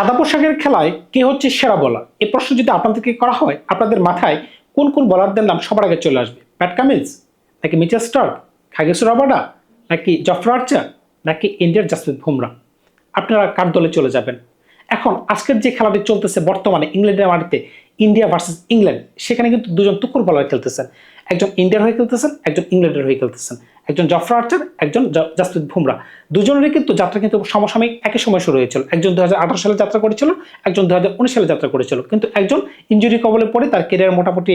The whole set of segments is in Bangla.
সাদা পোশাকের খেলায় কে হচ্ছে সেরা বলার এই প্রশ্ন যদি আপনাদেরকে করা হয়, আপনাদের মাথায় কোন কোন বলারদের নাম সবার আগে চলে আসবে? প্যাট কামিন্স নাকি মিচেল স্টার্ক খাগেসু রাবাডা নাকি জফর আর্চার নাকি ইন্ডিয়ার জাসপ্রীত বুমরা আপনারা কার দলে চলে যাবেন? এখন আজকের যে খেলাটি চলতেছে বর্তমানে ইংল্যান্ডের মাটিতে ইন্ডিয়া ভার্সেস ইংল্যান্ড সেখানে কিন্তু দুজন তুকুর বলার খেলতেছেন। একজন ইন্ডিয়ার হয়ে খেলতেছেন, একজন ইংল্যান্ডের হয়ে খেলতেছেন। একজন জফরা আর্চার, একজন জাসপ্রীত বুমরা। দুজনেরই কিন্তু যাত্রা কিন্তু সমসাময়িক একই সময় শুরু হয়েছিল। একজন দু হাজার আঠারো সালে যাত্রা করেছিল, একজন দু হাজার উনিশ সালে যাত্রা করেছিল। কিন্তু একজন ইঞ্জুরি কবলে পড়ে তার কেরিয়ার মোটামুটি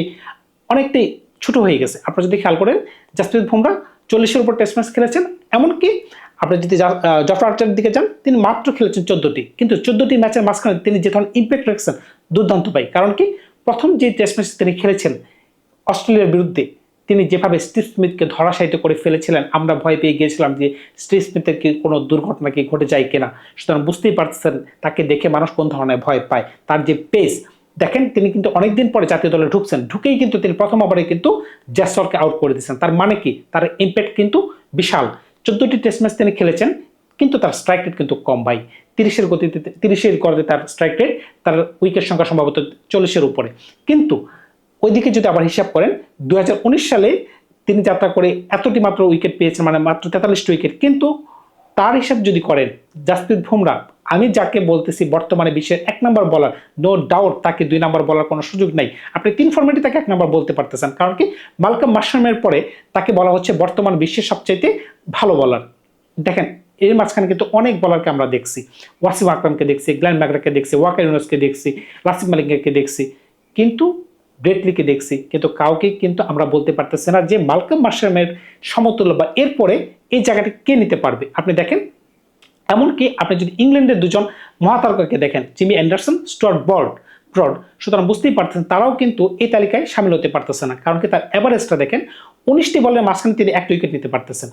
অনেকটাই ছোটো হয়ে গেছে। আপনারা যদি খেয়াল করেন, জাসপ্রীত বুমরা চল্লিশের উপর টেস্ট ম্যাচ খেলেছেন। এমনকি আপনি যদি জফর আর্চারের দিকে যান, তিনি মাত্র খেলেছেন চোদ্দটি। কিন্তু চোদ্দটি ম্যাচের মাঝখানে তিনি যে ধরনের ইম্প্যাক্ট রেখেছেন, দুর্দান্ত পাই। কারণ কি? প্রথম যে টেস্ট ম্যাচ তিনি খেলেছেন, অস্ট্রেলিয়ার বিরুদ্ধে তিনি যেভাবে স্টিভ স্মিথকে ধরাশায়িত করে ফেলেছিলেন, আমরা ভয় পেয়ে গিয়েছিলাম যে স্টিভ স্মিথের কি কোনো দুর্ঘটনা কি ঘটে যায় কিনা। সুতরাং বুঝতেই পারছেন, তাকে দেখে মানুষ কোন ধরনের ভয় পায়। তার যে পেস, দেখেন তিনি কিন্তু অনেকদিন পরে জাতীয় দলে ঢুকছেন। ঢুকেই কিন্তু তিনি প্রথম ওভারে কিন্তু জ্যাসরকে আউট করে দিয়েছেন। তার মানে কি? তার ইম্প্যাক্ট কিন্তু বিশাল। চোদ্দটি টেস্ট ম্যাচ তিনি খেলেছেন, কিন্তু তার স্ট্রাইক রেট কিন্তু কম ভাই। তিরিশের গতিতে, তিরিশের গড়ে তার স্ট্রাইক রেট তার উইকেট সংখ্যা সম্ভবত চল্লিশের উপরে। কিন্তু ওইদিকে যদি আবার হিসাব করেন দু হাজার উনিশ সালে তিনি যাত্রা করে এতটি মাত্র উইকেট পেয়েছেন মানে মাত্র তেতাল্লিশটি উইকেট। কিন্তু তার হিসাব যদি করেন, জাসপ্রীত বুমরা, আমি যাকে বলতেছি বর্তমানে বিশ্বের এক নম্বর বলার নো ডাউট তাকে দুই নম্বর বলার কোনো সুযোগ নাই। আপনি তিন ফর্মেটে তাকে এক নম্বর বলতে পারতেছেন, কারণ কি? মালকাম মাশরুমের পরে তাকে বলা হচ্ছে বর্তমান বিশ্বের সবচাইতে ভালো বলার দেখেন, এর মাঝখানে কিন্তু অনেক বলারকে আমরা দেখছি। ওয়াসিম আকরামকে দেখছি গ্ল্যান ম্যাগরাকে দেখছি, ওয়াকার ইউনুসকে দেখছি লাসিম মালিককে দেখছি। কিন্তু ব্রেটলিকে দেখছি, কিন্তু কাউকে কিন্তু আমরা বলতে পারতেছি না যে মালকাম মাশরুমের সমতুল্য বা এরপরে এই জায়গাটি কে নিতে পারবে। আপনি দেখেন, এমনকি আপনি যদি ইংল্যান্ডের দুজন মহাতারকাকে দেখেন, Jimmy Anderson, Stuart Broad, Broad, সুতরাং বুঝতেই পারতেছেন, তারাও কিন্তু এই তালিকায় সামিল হতে পারতেছে না, কারণ কি তার এভারেজটা দেখেন, উনিশটি বলের মাঝখানে তিনি একটা উইকেট নিতে পারতেছেন।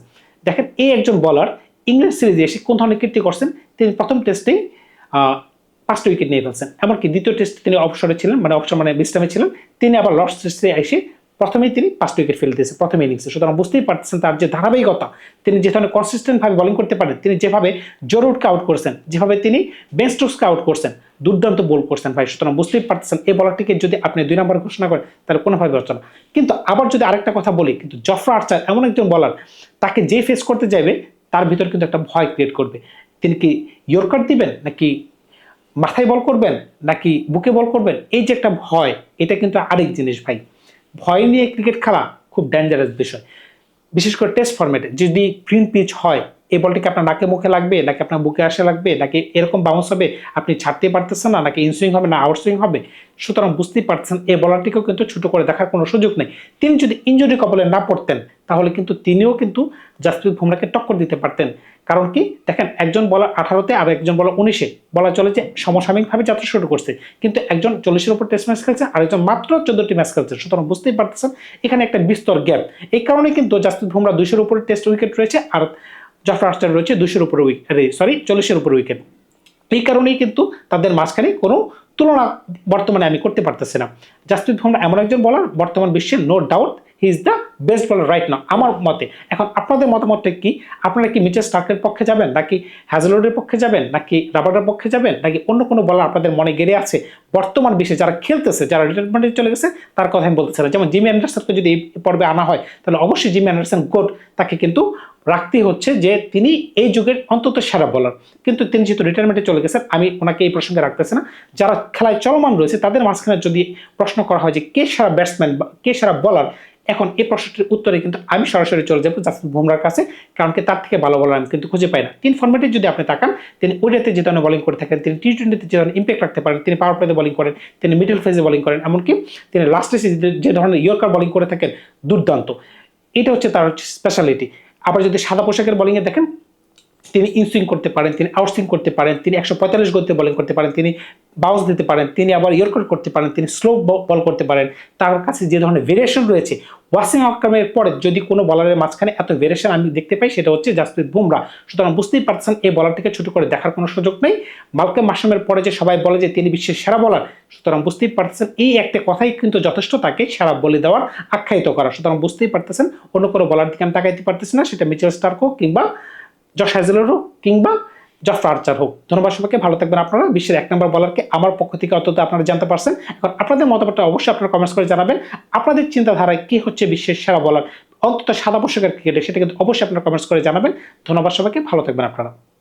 দেখেন, এই একজন বলার ইংল্যান্ড সিরিজে এসে কোন ধরনের কীর্তি করছেন, তিনি প্রথম টেস্টেই পাঁচটা উইকেট নিয়ে ফেলছেন। এমনকি দ্বিতীয় টেস্টে তিনি অবসরে ছিলেন মানে অবসর মানে বিশ্রামে ছিলেন। তিনি আবার লর্ডস টেস্টে এসে প্রথমেই তিনি পাঁচটা উইকেট ফেলে দিয়েছেন, প্রথম ইনিংসে সুতরাং বুঝতেই পারতেছেন তার যে ধারাবাহিকতা, তিনি যে ধরনের কনসিস্টেন্টভাবে বোলিং করতে পারেন, তিনি যেভাবে জরুরকে আউট করছেন, যেভাবে তিনি বেনস্টোকসকে আউট করছেন, দুর্দান্ত বল করছেন ভাই। সুতরাং বুঝতেই পারতেছেন এই বলারটিকে যদি আপনি দুই নম্বর ঘোষণা করেন, তাহলে কোনোভাবে হচ্ছে না। কিন্তু আবার যদি আরেকটা কথা বলি, কিন্তু জফরা আর্চার এমন একজন বলার তাকে যে ফেস করতে যাবে তার ভিতর কিন্তু একটা ভয় ক্রিয়েট করবে। তিনি কি ইয়র্কার দিবেন, নাকি মাথায় বল করবেন নাকি বুকে বল করবেন? এই যে একটা ভয়, এটা কিন্তু আরেক জিনিস ভাই। ভয় নিয়ে ক্রিকেট খেলা খুব ডেঞ্জারাস বিষয়। বিশেষ করে টেস্ট ফরম্যাটে যদি গ্রিন পিচ হয়, এই বলটিকে আপনার নাকে মুখে লাগবে, নাকি আপনার বুকে আসে লাগবে, নাকি এরকম বাউন্স হবে, আপনি ছাড়তে পারতেছেন না, নাকি ইনসুইং হবে, না আউটসুইং হবে? সুতরাং বুঝতেই পারছেন, এই বলারটিকেও কিন্তু ছোট করে দেখার কোনো সুযোগ নেই। তিনি যদি ইঞ্জুরি কবলে না পড়তেন, তাহলে কিন্তু তিনিও কিন্তু জাসপ্রীত বুমরাকে টক্কর দিতে পারতেন। কারণ কি? দেখেন, একজন বলার আঠারোতে আর একজন বলার উনিশে বলা চলে যে সমসাময়িকভাবে যাত্রা শুরু করছে। কিন্তু একজন চল্লিশের উপর টেস্ট ম্যাচ খেলছে আর একজন মাত্র চোদ্দটি ম্যাচ খেলছে। সুতরাং বুঝতেই পারতেছেন, এখানে একটা বিস্তর গ্যাপ এই কারণে কিন্তু জাসপ্রীত বুমরা দুইশোর উপরে টেস্ট উইকেট রয়েছে আর জাফর আর্চার রয়েছে দুশোর উপরে উইকেট সরি চল্লিশের উপরে উইকেট এই কারণেই কিন্তু তাদের মাঝখানে কোনো তুলনা বর্তমানে আমি করতে পারতেছি না। জাসপ্রীত বুমরা এমন একজন বলার বর্তমান বিশ্বের no doubt he is the best bowler right না আমার মতে। এখন আপনাদের মতামতটা কি? আপনারা কি মিচেল স্টার্কের পক্ষে যাবেন, নাকি হ্যাজলোডের পক্ষে যাবেন, নাকি রাবারের পক্ষে যাবেন, নাকি অন্য কোনো বলার আপনাদের মনে গেড়ে আছে? বর্তমান বিশ্বে যারা খেলতেছে, যারা রিটায়ারমেন্টে চলে গেছে, তার কথা আমি বলতে চাই না। যেমন জিমি অ্যান্ডারসনকে যদি এই পর্বে আনা হয়, তাহলে অবশ্যই জিমি অ্যান্ডারসন গোট তাকে কিন্তু রাখতে হচ্ছে যে তিনি এই যুগের অন্তত সেরা বলার কিন্তু তিনি যেহেতু রিটায়ারমেন্টে চলে গেছেন, আমি ওনাকে এই প্রসঙ্গে রাখতেছি না। যারা খেলায় চলমান রয়েছে, তাদের মাঝখানে যদি প্রশ্ন করা হয় যে কে সেরা ব্যাটসম্যান বা কে সেরা বলার এখন এই প্রশ্নটির উত্তরে কিন্তু আমি সরাসরি চলে যাব জাসপ্রীত বুমরার কাছে, কারণ কি তার থেকে ভালো বলার আমি কিন্তু খুঁজে পাই না। তিন ফর্মেটে যদি আপনি তাকান, তিনি ওডিয়াতে যে ধরনের বলিং করে থাকেন, তিনি টি টোয়েন্টিতে যে ধরনের ইম্প্যাক্ট রাখতে পারেন, তিনি পাওয়ার প্লেতে বলিং করেন, তিনি মিডল ফেজে বলিং করেন, এমনকি তিনি লাস্টে যে ধরনের ইয়র্কার বলিং করে থাকেন, দুর্দান্ত। এটা হচ্ছে তার হচ্ছে স্পেশালিটি আবার যদি সাদা পোশাকের বলিংয়ে দেখেন তিনি ইনসুইং করতে পারেন, তিনি আউটসুইং করতে পারেন, তিনি একশো পঁয়তাল্লিশ গতিতে বোলিং করতে পারেন, তিনি বাউন্স দিতে পারেন, তিনি আবার ইয়র্কার করতে পারেন, তিনি স্লো বল করতে পারেন। তার কাছে যে ধরনের ভেরিয়েশন রয়েছে, ওয়াসিম আকরামের পরে যদি কোনো বলারের মাঝখানে এত ভেরিয়েশন আমি দেখতে পাই, সেটা হচ্ছে জাসপ্রীত বুমরা সুতরাং বুঝতেই পারছেন, এই বলারটিকে ছোট করে দেখার কোনো সুযোগ নেই। মালকাম মাসুমের পরে যে সবাই বলে যে তিনি বিশ্বের সেরা বলার সুতরাং বুঝতেই পারতেছেন এই একটা কথাই কিন্তু যথেষ্ট তাকে সেরা বলে দেওয়ার আখ্যায়িত করা। সুতরাং বুঝতেই পারতেছেন, অন্য কোনো বলার দিকে আমি তাকাইতে পারতেছি না, সেটা মিচেল স্টার্ক হোক কিংবা জশ হ্যাজেলের হোক কিংবা জফরা আর্চার হোক। ধন্যবাদ সবাইকে, ভালো থাকবেন আপনারা। বিশ্বের এক নম্বর বলারকে আমার পক্ষ থেকে অন্তত আপনারা জানতে পারছেন। এখন আপনাদের মতামতটা অবশ্যই আপনারা কমেন্টস করে জানাবেন। আপনাদের চিন্তাধারায় কি হচ্ছে বিশ্বের সেরা বলার অন্তত সাদা পোশাকের ক্রিকেটে সেটা কিন্তু অবশ্যই আপনারা কমেন্টস করে জানাবেন। ধন্যবাদ সবাইকে, ভালো থাকবেন আপনারা।